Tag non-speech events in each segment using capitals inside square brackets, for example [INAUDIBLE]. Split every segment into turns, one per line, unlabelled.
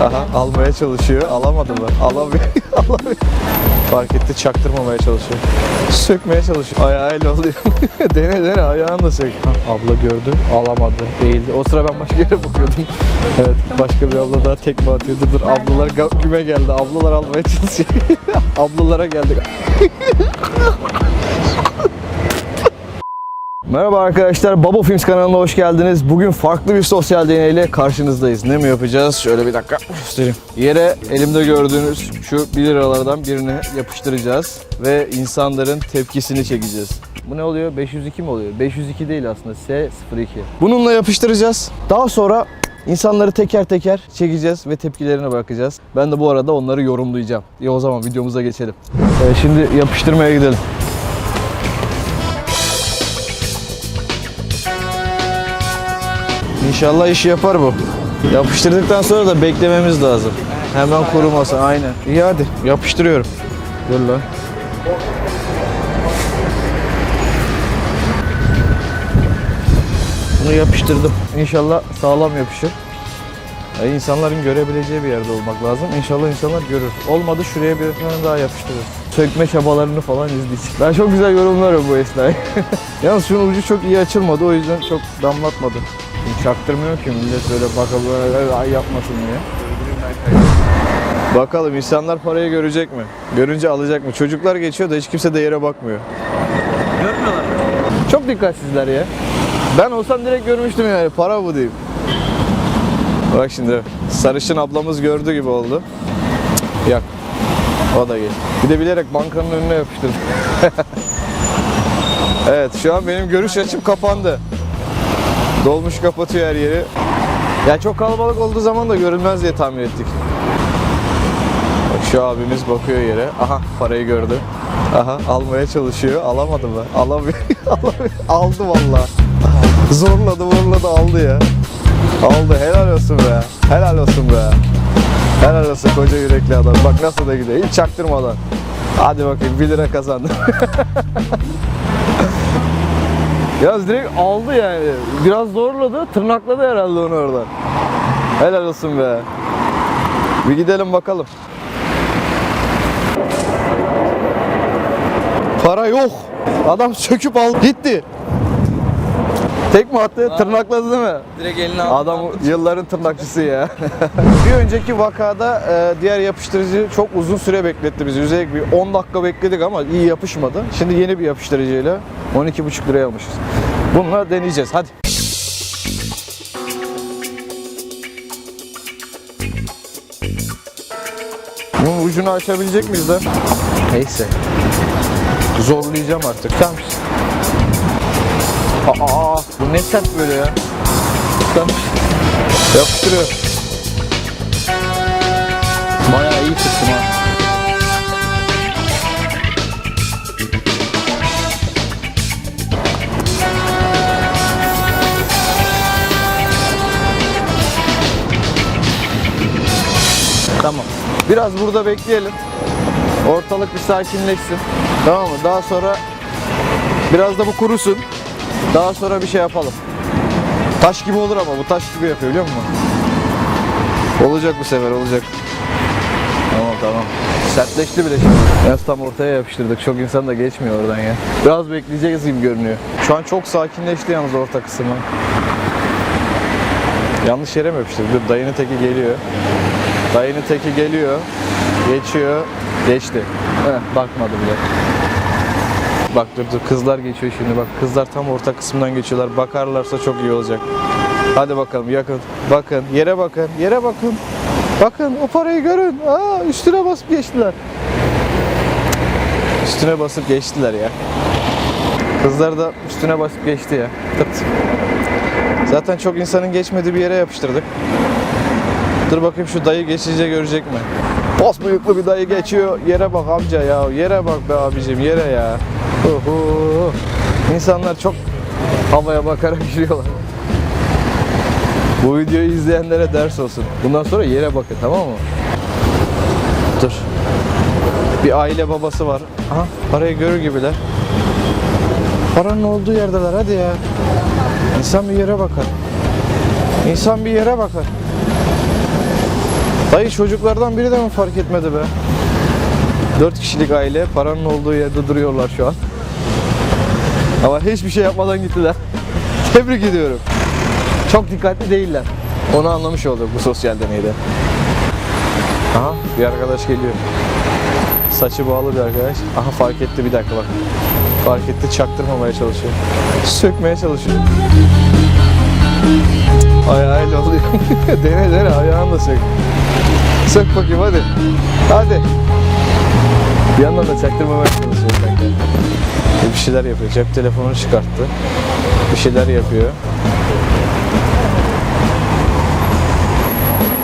Aha almaya çalışıyor. Alamadı mı? Alamıyor. [LAUGHS] Alamıyor. Fark etti çaktırmamaya çalışıyor. Sökmeye çalışıyor. Ayağıyla oluyor. [LAUGHS] dene dene ayağını da sök. Abla gördü. Alamadı. Değildi. O sıra ben başka yere bakıyordum. evet başka bir abla daha tekme atıyordu. Dur ablalar güme geldi. Ablalar almaya çalışıyor. [LAUGHS] Ablalara geldik. Merhaba arkadaşlar, Babo Films kanalına hoş geldiniz. Bugün farklı bir sosyal deneyle karşınızdayız. Ne mi yapacağız? Şöyle bir dakika göstereyim. Yere elimde gördüğünüz şu 1 liralardan birini yapıştıracağız ve insanların tepkisini çekeceğiz. Bu ne oluyor? 502 mi oluyor? 502 değil aslında. S02. Bununla yapıştıracağız. Daha sonra İnsanları teker teker çekeceğiz ve tepkilerine bakacağız. Ben de bu arada onları yorumlayacağım. İyi o zaman videomuza geçelim. Ee, şimdi yapıştırmaya gidelim. İnşallah işi yapar bu. Yapıştırdıktan sonra da beklememiz lazım. Hemen kurumasın aynen. İyi hadi yapıştırıyorum. Dur lan. Bunu yapıştırdım. İnşallah sağlam yapışır. Ya insanların görebileceği bir yerde olmak lazım. İnşallah insanlar görür. Olmadı şuraya bir tane daha yapıştırırız. Sökme çabalarını falan izleyeceğiz. Ben çok güzel yorumlarım bu esnayı. [LAUGHS] Yalnız şunun ucu çok iyi açılmadı o yüzden çok damlatmadı. Şimdi çaktırmıyor ki millet böyle bakalım ay yapmasın diye. Bakalım insanlar parayı görecek mi? Görünce alacak mı? Çocuklar geçiyor da hiç kimse de yere bakmıyor.
Görmüyorlar.
Çok dikkatsizler ya. Ben olsam direkt görmüştüm yani para bu diyeyim. Bak şimdi sarışın ablamız gördü gibi oldu. Yak. O da gel. Bir de bilerek bankanın önüne yapıştırdım. [LAUGHS] evet şu an benim görüş açım kapandı. Dolmuş kapatıyor her yeri. Ya çok kalabalık olduğu zaman da görünmez diye tahmin ettik. Bak şu abimiz bakıyor yere. Aha parayı gördü. Aha almaya çalışıyor. Alamadı mı? Alamıyor. [LAUGHS] Aldı valla. Zorladı zorladı aldı ya. Aldı helal olsun be. Helal olsun be. Helal olsun koca yürekli adam. Bak nasıl da gidiyor. Hiç çaktırmadan. Hadi bakayım 1 lira kazandım. [LAUGHS] Yalnız direkt aldı yani. Biraz zorladı. Tırnakladı herhalde onu oradan. Helal olsun be. Bir gidelim bakalım. Para yok. Adam söküp aldı. Gitti. Tek mi attı? Tırnakladı değil mi?
Direkt eline al.
Adam yılların tırnakçısı ya. [LAUGHS] bir önceki vakada e, diğer yapıştırıcı çok uzun süre bekletti bizi. Üstelik bir 10 dakika bekledik ama iyi yapışmadı. Şimdi yeni bir yapıştırıcıyla 12,5 liraya almışız. Bununla deneyeceğiz. Hadi. Bunun ucunu açabilecek miyiz de? Neyse. Zorlayacağım artık. Tamam. Aa, bu ne sert böyle ya. Tamam. Yapıştırıyor. Bayağı iyi tuttum ha. Tamam. Biraz burada bekleyelim. Ortalık bir sakinleşsin. Tamam mı? Daha sonra biraz da bu kurusun. Daha sonra bir şey yapalım. Taş gibi olur ama bu taş gibi yapıyor biliyor musun? Olacak bu sefer olacak. Tamam tamam. Sertleşti bile şimdi. Biraz tam ortaya yapıştırdık. Çok insan da geçmiyor oradan ya. Biraz bekleyeceğiz gibi görünüyor. Şu an çok sakinleşti yalnız orta kısmı. Yanlış yere mi yapıştırdık? Dur dayının teki geliyor. Dayının teki geliyor. Geçiyor. Geçti. Heh, bakmadı bile. Bak dur kızlar geçiyor şimdi bak kızlar tam orta kısmından geçiyorlar bakarlarsa çok iyi olacak. Hadi bakalım yakın bakın yere bakın yere bakın. Bakın o parayı görün. Aa üstüne basıp geçtiler. Üstüne basıp geçtiler ya. Kızlar da üstüne basıp geçti ya. Tıt. Zaten çok insanın geçmediği bir yere yapıştırdık. Dur bakayım şu dayı geçince görecek mi? Pos bıyıklı bir dayı geçiyor. Yere bak amca ya. Yere bak be abicim yere ya. Uhu. İnsanlar çok havaya bakarak [LAUGHS] yürüyorlar. Bu videoyu izleyenlere ders olsun. Bundan sonra yere bakın tamam mı? Dur. Bir aile babası var. Aha parayı görür gibiler. Paranın olduğu yerdeler hadi ya. İnsan bir yere bakar. İnsan bir yere bakar. Dayı çocuklardan biri de mi fark etmedi be? 4 kişilik aile paranın olduğu yerde duruyorlar şu an. Ama hiçbir şey yapmadan gittiler. [LAUGHS] Tebrik ediyorum. Çok dikkatli değiller. Onu anlamış olduk bu sosyal deneyde. Aha bir arkadaş geliyor. Saçı bağlı bir arkadaş. Aha fark etti bir dakika bak. Fark etti çaktırmamaya çalışıyor. Sökmeye çalışıyor. Ayağıyla oluyor. [LAUGHS] dene dene ayağını da sök. Sök bakayım hadi. Hadi. Bir yandan da çaktırmamaya çalışıyor kanka. Bir şeyler yapıyor. Cep telefonunu çıkarttı. Bir şeyler yapıyor.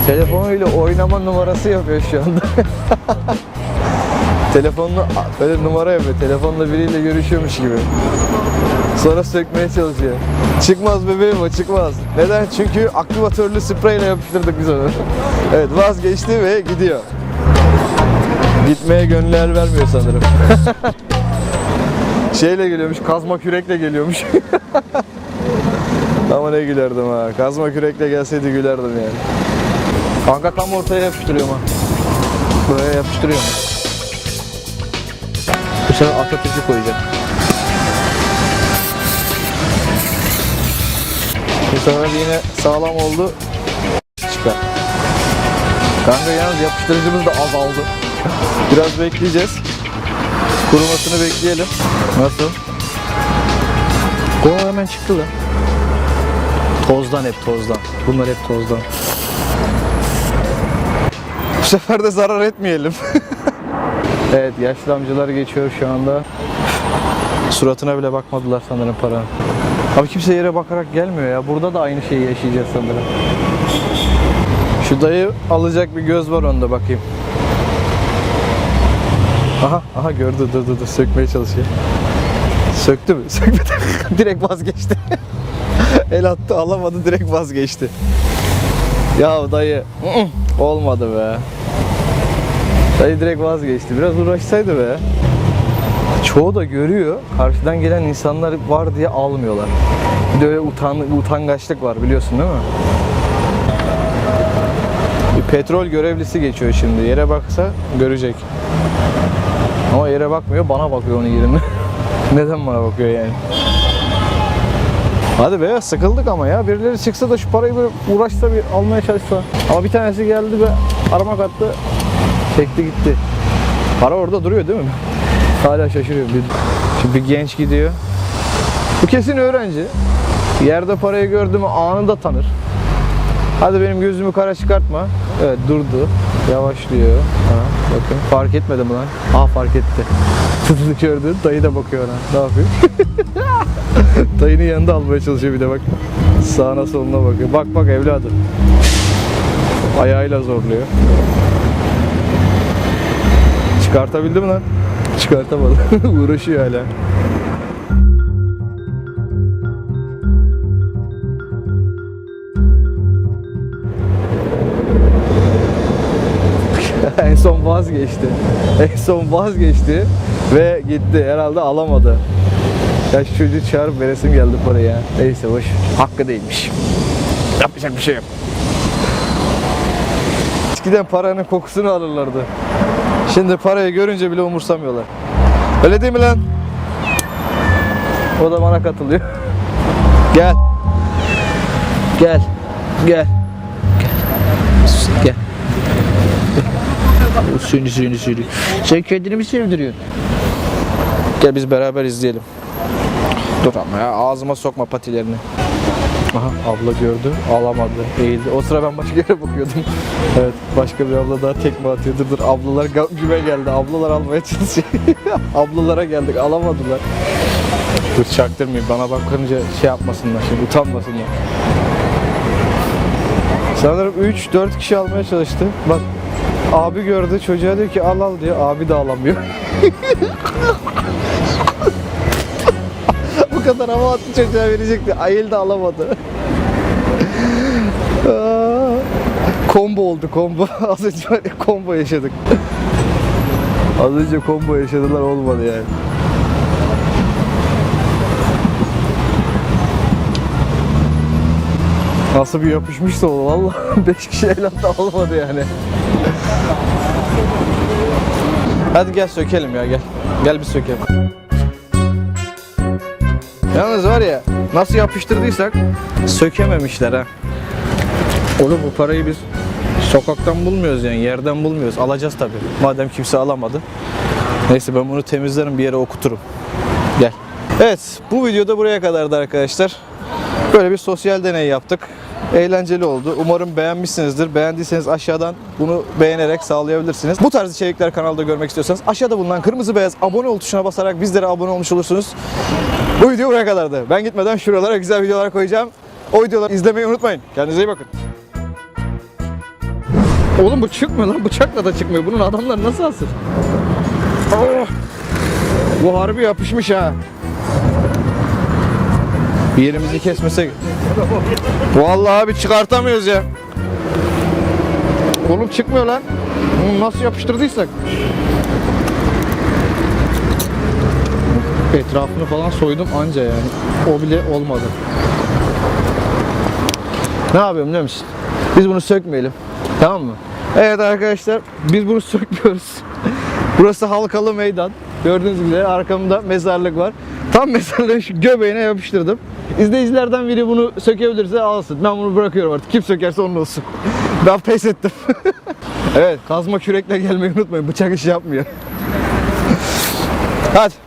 Telefonuyla oynama numarası yapıyor şu anda. [LAUGHS] Telefonunu böyle numara yapıyor. Telefonla biriyle görüşüyormuş gibi. Sonra sökmeye çalışıyor. Çıkmaz bebeğim o çıkmaz. Neden? Çünkü aktivatörlü spreyle yapıştırdık biz onu. [LAUGHS] evet vazgeçti ve gidiyor. Gitmeye gönlü el vermiyor sanırım. [LAUGHS] Şeyle geliyormuş, kazma kürekle geliyormuş. [LAUGHS] Ama ne gülerdim ha. Kazma kürekle gelseydi gülerdim yani. Kanka tam ortaya yapıştırıyorum ha. Böyle yapıştırıyorum. Bu sefer Atatürk'ü koyacağım. Bu sefer yine sağlam oldu. Çıkar. Kanka yalnız yapıştırıcımız da azaldı. Biraz bekleyeceğiz. Kurumasını bekleyelim. Nasıl? O hemen çıktı lan. Tozdan hep tozdan. Bunlar hep tozdan. Bu sefer de zarar etmeyelim. [LAUGHS] evet yaşlı amcalar geçiyor şu anda. Suratına bile bakmadılar sanırım paranın. Abi kimse yere bakarak gelmiyor ya. Burada da aynı şeyi yaşayacağız sanırım. Şu dayı alacak bir göz var onda bakayım. Aha, aha gördü dur dur dur sökmeye çalışıyor. Söktü mü? [LAUGHS] Sökmedi. direkt vazgeçti. [LAUGHS] El attı alamadı direkt vazgeçti. Ya dayı olmadı be. Dayı direkt vazgeçti. Biraz uğraşsaydı be. Çoğu da görüyor. Karşıdan gelen insanlar var diye almıyorlar. Bir de öyle utan, utangaçlık var biliyorsun değil mi? Bir petrol görevlisi geçiyor şimdi. Yere baksa görecek. Ama yere bakmıyor, bana bakıyor onun yerine. [LAUGHS] Neden bana bakıyor yani? Hadi be sıkıldık ama ya. Birileri çıksa da şu parayı bir uğraşsa bir almaya çalışsa. Ama bir tanesi geldi ve arama kattı. Çekti gitti. Para orada duruyor değil mi? Hala şaşırıyorum. Bir- Şimdi bir genç gidiyor. Bu kesin öğrenci. Yerde parayı gördü mü anında tanır. Hadi benim gözümü kara çıkartma. Evet durdu. Yavaşlıyor. Ha, bakın fark etmedi mi lan? Aa fark etti. [LAUGHS] Tızını gördü. Dayı da bakıyor ona. Ne yapıyor? [LAUGHS] Dayının yanında almaya çalışıyor bir de bak. Sağına soluna bakıyor. Bak bak evladım. Ayağıyla zorluyor. Çıkartabildi mi lan? Çıkartamadı. [LAUGHS] Uğraşıyor hala. En son vazgeçti. [LAUGHS] En son vazgeçti ve gitti. Herhalde alamadı. Ya şu çocuğu çağırıp veresim geldi parayı ya. Neyse boş. Hakkı değilmiş. Yapacak bir şey yok. Eskiden paranın kokusunu alırlardı. Şimdi parayı görünce bile umursamıyorlar. Öyle değil mi lan? O da bana katılıyor. [LAUGHS] Gel. Gel. Gel. Gel. Gel. Suyunu suyunu suyunu. Sen kendini mi sevdiriyorsun? Gel biz beraber izleyelim. Dur ama ya ağzıma sokma patilerini. Aha abla gördü alamadı eğildi. O sıra ben başka yere bakıyordum. [LAUGHS] evet başka bir abla daha tekme atıyor. Dur ablalar güme geldi. Ablalar almaya çalışıyor. [LAUGHS] Ablalara geldik alamadılar. Dur çaktırmayayım bana bakınca şey yapmasınlar şimdi utanmasınlar. Sanırım 3-4 kişi almaya çalıştı. Bak abi gördü çocuğa diyor ki al al diyor. Abi de alamıyor. [LAUGHS] Bu kadar hava attı çocuğa verecekti. Ayıl da alamadı. [LAUGHS] Aa, combo oldu combo. [LAUGHS] Az önce combo yaşadık. Az önce combo yaşadılar olmadı yani. Nasıl bir yapışmışsa o valla 5 [LAUGHS] kişi el attı olmadı yani. Hadi gel sökelim ya gel. Gel bir sökelim. Yalnız var ya nasıl yapıştırdıysak sökememişler ha. Oğlum bu parayı biz sokaktan bulmuyoruz yani yerden bulmuyoruz. Alacağız tabi. Madem kimse alamadı. Neyse ben bunu temizlerim bir yere okuturum. Gel. Evet bu videoda buraya kadardı arkadaşlar. Böyle bir sosyal deney yaptık. Eğlenceli oldu. Umarım beğenmişsinizdir. Beğendiyseniz aşağıdan bunu beğenerek sağlayabilirsiniz. Bu tarz içerikler kanalda görmek istiyorsanız aşağıda bulunan kırmızı beyaz abone ol tuşuna basarak bizlere abone olmuş olursunuz. Bu video buraya kadardı. Ben gitmeden şuralara güzel videolar koyacağım. O videoları izlemeyi unutmayın. Kendinize iyi bakın. Oğlum bu çıkmıyor lan. Bıçakla da çıkmıyor. Bunun adamlar nasıl asır? Oh! Bu harbi yapışmış ha. Bir yerimizi kesmesek. Vallahi abi çıkartamıyoruz ya. Oğlum çıkmıyor lan. Bunu nasıl yapıştırdıysak. Etrafını falan soydum anca yani. O bile olmadı. Ne yapıyorum biliyor musun? Biz bunu sökmeyelim. Tamam mı? Evet arkadaşlar biz bunu [LAUGHS] sökmüyoruz. Burası halkalı meydan. Gördüğünüz gibi arkamda mezarlık var. Tam [LAUGHS] mezarlığın şu göbeğine yapıştırdım. İzleyicilerden biri bunu sökebilirse alsın. Ben bunu bırakıyorum artık. Kim sökerse onun olsun. [LAUGHS] ben pes ettim. [LAUGHS] evet kazma kürekle gelmeyi unutmayın. Bıçak işi yapmıyor. Hadi.